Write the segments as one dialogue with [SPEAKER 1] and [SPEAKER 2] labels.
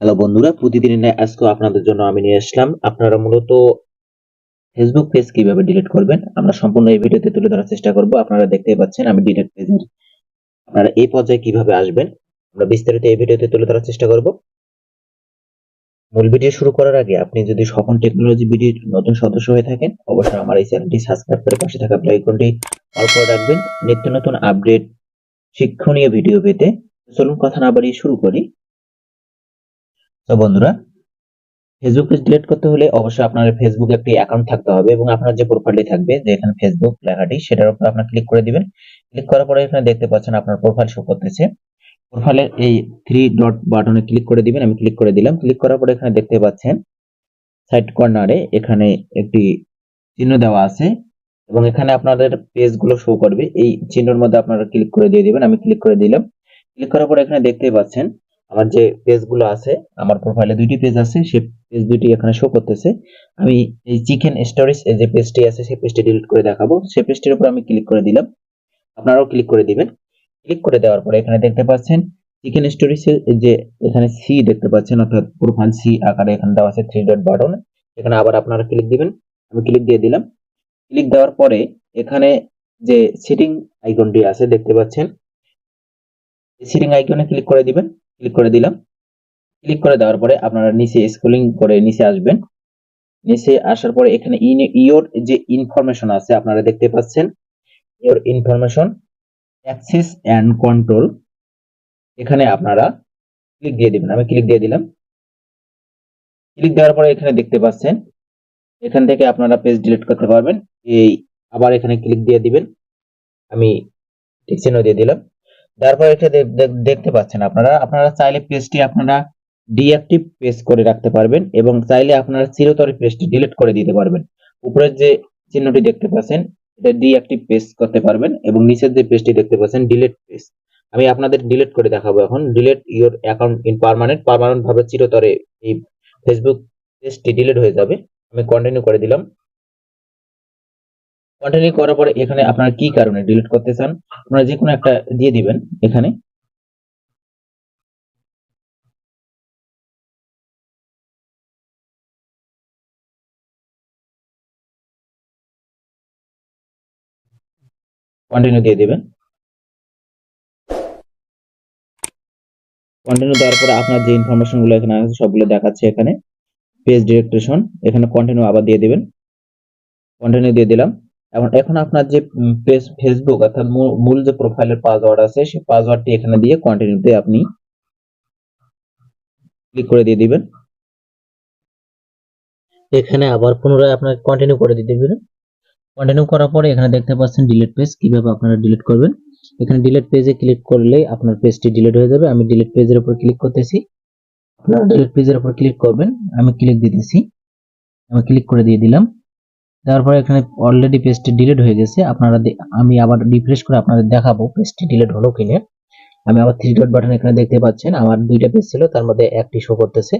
[SPEAKER 1] Hello বন্ধুরা, প্রতিদিনের ন্যায় আজকেও আপনাদের জন্য আমি নিয়ে আসলাম। আপনারা মূলত ফেসবুক পেজ কীভাবে ডিলিট করবেন, আমরা সম্পূর্ণ এই ভিডিওতে তুলে ধরার চেষ্টা করব। আপনারা দেখতে পাচ্ছেন আমি ডিলিট পেজের আপনারা এই পর্যায়ে কীভাবে আসবেন, আমরা বিস্তারিত এই ভিডিওতে তুলে ধরার চেষ্টা করব। মূল ভিডিও শুরু করার আগে আপনি যদি স্বপন টেকনোলজি বিডির নতুন সদস্য হয়ে থাকেন, অবশ্যই আমার এই চ্যানেলটি সাবস্ক্রাইব করে পাশে থাকা বেল আইকনটি অল করে রাখবেন। নিত্য নতুন আপডেট শিক্ষণীয় ভিডিও পেতে চলুন কথা না বাড়িয়ে শুরু করি। তো বন্ধুরা ফেসবুক পেজ ডিলিট করতে হলে অবশ্যই আপনার ফেসবুক একটি অ্যাকাউন্ট থাকতে হবে এবং আপনার যে প্রোফাইলটি থাকবে, যে এখানে ফেসবুক লেখাটি, সেটার উপর আপনার ক্লিক করে দিবেন। ক্লিক করার পরে এখানে দেখতে পাচ্ছেন আপনার প্রোফাইল শো করতেছে। প্রোফাইলের এই থ্রি ডট বাটনে ক্লিক করে দিবেন, আমি ক্লিক করে দিলাম। ক্লিক করার পরে এখানে দেখতে পাচ্ছেন সাইড কর্নারে এখানে একটি চিহ্ন দেওয়া আছে এবং এখানে আপনাদের পেজগুলো শো করবে। এই চিহ্নর মধ্যে আপনারা ক্লিক করে দিয়ে দিবেন, আমি ক্লিক করে দিলাম। ক্লিক করার পরে এখানে দেখতে পাচ্ছেন আমার যে পেজগুলো আছে, আমার প্রোফাইলে দুইটি পেজ আছে, সেই পেজ দুইটি এখানে শো করতেছে। আমি এই চিকেন স্টোরিজ যে পেজটি আছে, সেই পেজটি ডিলিট করে দেখাবো। সেই পেজটির উপর আমি ক্লিক করে দিলাম। আপনারাও ক্লিক করে দিবেন। ক্লিক করে দেওয়ার পরে এখানে দেখতে পাচ্ছেন চিকেন স্টোরিজ যে এখানে সি দেখতে পাচ্ছেন, অর্থাৎ প্রোফাইল সি আকারে এখানে দেওয়া আছে থ্রি ডট বাটন এখানে আবার আপনারা ক্লিক দিবেন। আমি ক্লিক দিয়ে দিলাম। ক্লিক দেওয়ার পরে এখানে যে সিটিং আইকনটি আছে, দেখতে পাচ্ছেন সিটিং আইকনে ক্লিক করে দিবেন। ক্লিক করে দিলাম। ক্লিক করে দেওয়ার পরে আপনারা নিচে স্ক্রলিং করে নিচে আসবেন। নিচে আসার পরে এখানে ইওর যে ইনফরমেশন আছে আপনারা দেখতে পাচ্ছেন। Your information access and control এখানে আপনারা ক্লিক দিয়ে দিবেন। আমি ক্লিক দিয়ে দিলাম। ক্লিক দেওয়ার পরে এখানে দেখতে পাচ্ছেন। এখান থেকে আপনারা পেজ ডিলিট করতে পারবেন। এই আবার এখানে ক্লিক দিয়ে দিবেন। আমি ঠিক চিহ্ন দিয়ে দিলাম। তারপর এটা দেখতে পাচ্ছেন আপনারা। আপনারা চাইলে পেজটি আপনারা ডিঅ্যাক্টিভ পেজ করে রাখতে পারবেন এবং চাইলে আপনারা চিরতরে পেজটি ডিলিট করে দিতে পারবেন। উপরের যে চিহ্নটি দেখতে পাচ্ছেন, এটা ডিঅ্যাক্টিভ পেজ করতে পারবেন এবং নিচের যে পেজটি দেখতে পাচ্ছেন, ডিলিট পেজ আমি আপনাদের ডিলিট করে দেখাবো এখন। Delete your account in permanent. Permanent ভাবে চিরতরে এই ফেসবুক পেজটি ডিলিট হয়ে যাবে। আমি কন্টিনিউ করে দিলাম। কন্টিনিউ করার পরে এখানে আপনারা কি কারণে ডিলিট করতে চান, আপনারা যে কোনো একটা দিয়ে দিবেন এখানে। কন্টিনিউ দিয়ে দিবেন। কন্টিনিউ দেওয়ার পরে আপনার যে ইনফরমেশনগুলো এখানে আছে, সবগুলো দেখাচ্ছে এখানে। পেজ ডিরেক্টরেশন এখানে কন্টিনিউ আবার দিয়ে দিবেন। কন্টিনিউ দিয়ে দিলাম। এখন এখন আপনার যে পেজ ফেসবুক অর্থাৎ মূল- যে প্রোফাইলের পাসওয়ার্ড আছে, সেই পাসওয়ার্ডটি এখানে দিয়ে কন্টিনিউতে আপনি ক্লিক করে দিয়ে দিবেন। এখানে আবার পুনরায় আপনার কন্টিনিউ করে দিতে দিবেন কন্টিনিউ করার পরে এখানে দেখতে পাচ্ছেন ডিলিট পেজ কীভাবে আপনারা ডিলিট করবেন? এখানে ডিলিট পেজে ক্লিক করলেই আপনার পেজটি ডিলিট হয়ে যাবে। আমি ডিলিট পেজের উপর ক্লিক করতেছি। আপনারা ডিলিট পেজের উপর ক্লিক করবেন। আমি ক্লিক দিতেছি আমি ক্লিক করে দিয়ে দিলাম। তারপরে এখানে অলরেডি পেজটি ডিলিট হয়ে গেছে। আপনারা আমি আবার রিফ্রেশ করে আপনাদের দেখাবো। পেজটি ডিলিট হলো কিনা। আমি আবার থ্রি ডট বাটন এখানে দেখতে পাচ্ছেন, আমার দুইটা পেজ ছিল, তার মধ্যে একটি শো করতেছে।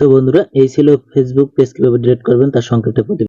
[SPEAKER 1] তো বন্ধুরা, এই ছিল ফেসবুক পেজ কীভাবে ডিলিট করবেন, তার সংক্ষিপ্ত